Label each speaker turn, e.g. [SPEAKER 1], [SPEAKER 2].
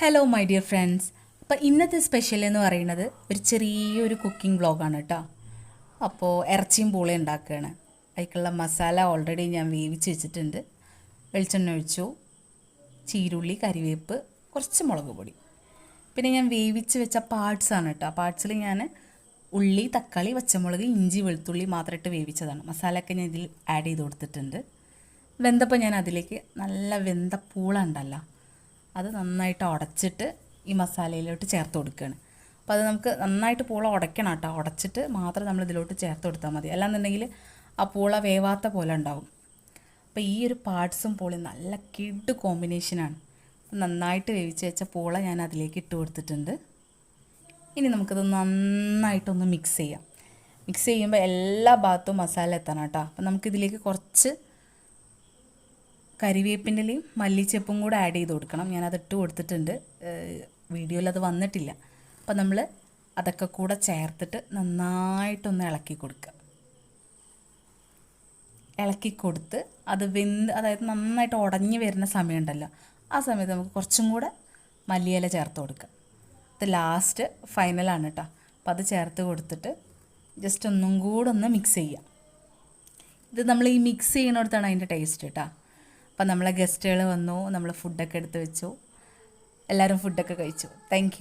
[SPEAKER 1] Hello my dear friends അപ്പോൾ ഇന്നത്തെ special എന്ന് പറയുന്നത് ഒരു ചെറിയൊരു കുക്കിംഗ് വ്ളോഗാണ് കേട്ടോ അപ്പോൾ ഇറച്ചിയും പൂള ഉണ്ടാക്കുകയാണ്. അതിലേക്കുള്ള മസാല ഓൾറെഡി ഞാൻ വേവിച്ച് വെച്ചിട്ടുണ്ട്. വെളിച്ചെണ്ണ ഒഴിച്ചു. ചീരുള്ളി കരിവേപ്പ് കുറച്ച് മുളക് പൊടി. പിന്നെ ഞാൻ വേവിച്ച് വെച്ച പാർട്സാണ് കേട്ടോ പാർട്സിൽ ഞാൻ ഉള്ളി തക്കാളി പച്ചമുളക് ഇഞ്ചി വെളുത്തുള്ളി മാത്രമായിട്ട് വേവിച്ചതാണ്. മസാലയൊക്കെ ഞാൻ ഇതിൽ ആഡ് ചെയ്ത് കൊടുത്തിട്ടുണ്ട്. വെന്തപ്പോൾ ഞാൻ അതിലേക്ക് നല്ല വെന്ത ഉണ്ടല്ലോ. അത് നന്നായിട്ട് ഉടച്ചിട്ട് ഈ മസാലയിലോട്ട് ചേർത്ത് കൊടുക്കുകയാണ്. അപ്പോൾ അത് നമുക്ക് നന്നായിട്ട് പൂള ഉടയ്ക്കണം കേട്ടോ. ഉടച്ചിട്ട് മാത്രം നമ്മൾ ഇതിലോട്ട് ചേർത്ത് കൊടുത്താൽ മതി. അല്ലാന്നുണ്ടെങ്കിൽ ആ പൂള വേവാത്ത പോലെ ഉണ്ടാവും. അപ്പോൾ ഈ ഒരു പാർട്സും പൂളയും നല്ല കിഡ് കോമ്പിനേഷനാണ് നന്നായിട്ട് വേവിച്ച് വെച്ച പൂള ഞാൻ അതിലേക്ക് ഇട്ട് കൊടുത്തിട്ടുണ്ട്. ഇനി നമുക്കത് നന്നായിട്ടൊന്ന് മിക്സ് ചെയ്യാം. മിക്സ് ചെയ്യുമ്പോൾ എല്ലാ ഭാഗത്തും മസാല എത്തണം കേട്ടോ. അപ്പം നമുക്കിതിലേക്ക് കുറച്ച് കരിവേപ്പിന്റെലയും മല്ലിച്ചെപ്പും കൂടെ ആഡ് ചെയ്ത് കൊടുക്കണം. ഞാൻ അത് ഇട്ട് കൊടുത്തിട്ടുണ്ട്. വീഡിയോയിൽ അത് വന്നിട്ടില്ല. അപ്പം നമ്മൾ അതൊക്കെ കൂടെ ചേർത്തിട്ട് നന്നായിട്ടൊന്ന് ഇളക്കി കൊടുക്കുക ഇളക്കി കൊടുത്ത് അത് വെന്ത് അതായത് നന്നായിട്ട് ഉടഞ്ഞു വരുന്ന സമയമുണ്ടല്ലോ ആ സമയത്ത് നമുക്ക് കുറച്ചും കൂടെ മല്ലിയില ചേർത്ത് കൊടുക്കുക ഇത് ലാസ്റ്റ് ഫൈനലാണ് കേട്ടോ അപ്പം അത് ചേർത്ത് കൊടുത്തിട്ട് ജസ്റ്റ് ഒന്നും കൂടെ ഒന്ന് മിക്സ് ചെയ്യുക ഇത് നമ്മൾ ഈ മിക്സ് ചെയ്യണോടത്താണ് അതിന്റെ ടേസ്റ്റ് കേട്ടോ അപ്പം നമ്മളെ ഗസ്റ്റുകൾ വന്നു നമ്മൾ ഫുഡൊക്കെ എടുത്ത് വെച്ചു. എല്ലാവരും ഫുഡൊക്കെ കഴിച്ചു. താങ്ക്